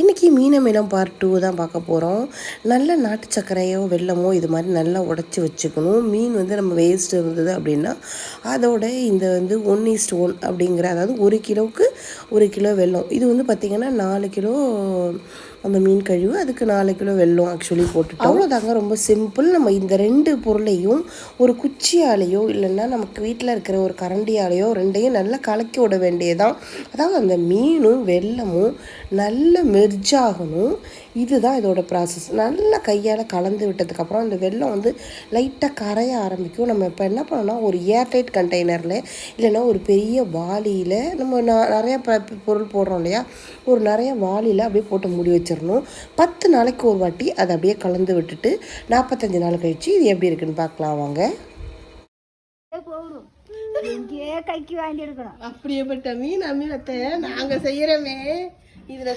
இன்றைக்கி மீனமிடம் part two தான் பார்க்க போகிறோம் நல்ல நாட்டு சர்க்கரையோ வெல்லமோ இது மாதிரி நல்லா உடச்சி வச்சுக்கணும். மீன் வந்து நம்ம வேஸ்ட் இருந்தது அப்படின்னா அதோட இந்த வந்து ஒன் ஈஸ்ட் ஒன் அப்படிங்கிற அதாவது ஒரு கிலோவுக்கு ஒரு கிலோ வெல்லம். இது வந்து பார்த்திங்கன்னா நாலு கிலோ அந்த மீன் கழிவு அதுக்கு நாலு கிலோ வெல்லம் ஆக்சுவலி போட்டுட்டோம். அவ்வளோதாங்க ரொம்ப சிம்பிள் நம்ம இந்த ரெண்டு பொருளையும் ஒரு குச்சியாலேயோ இல்லைன்னா நமக்கு வீட்டில் இருக்கிற ஒரு கரண்டியாலேயோ ரெண்டையும் நல்லா கலக்கி விட வேண்டியதான் அதாவது அந்த மீனும் வெல்லமும் நல்ல மெர்ஜாகணும் இதுதான் இதோட ப்ராசஸ் நல்லா கையால் கலந்து விட்டதுக்கப்புறம் அந்த வெல்லம் வந்து லைட்டாக கரைய ஆரம்பிக்கும். நம்ம இப்போ என்ன பண்ணோம்னா ஒரு ஏர்டைட் கண்டெய்னரில் இல்லைன்னா ஒரு பெரிய வாளியில் நம்ம நிறைய ப- பொருள் போடுறோம் இல்லையா? ஒரு நிறைய வாளியில் அப்படியே போட்டு மூடி வச்சிடணும். பத்து நாளைக்கு ஒரு வாட்டி அதை அப்படியே கலந்து விட்டுட்டு நாற்பத்தஞ்சு நாள் கழிச்சு இது எப்படி இருக்குன்னு பார்க்கலாம் வாங்க. எங்கேயே கைக்கு வாங்கி எடுக்கணும். அப்படியேப்பட்ட மீன் அமிலத்தை நாங்கள் செய்கிறோமே இதில்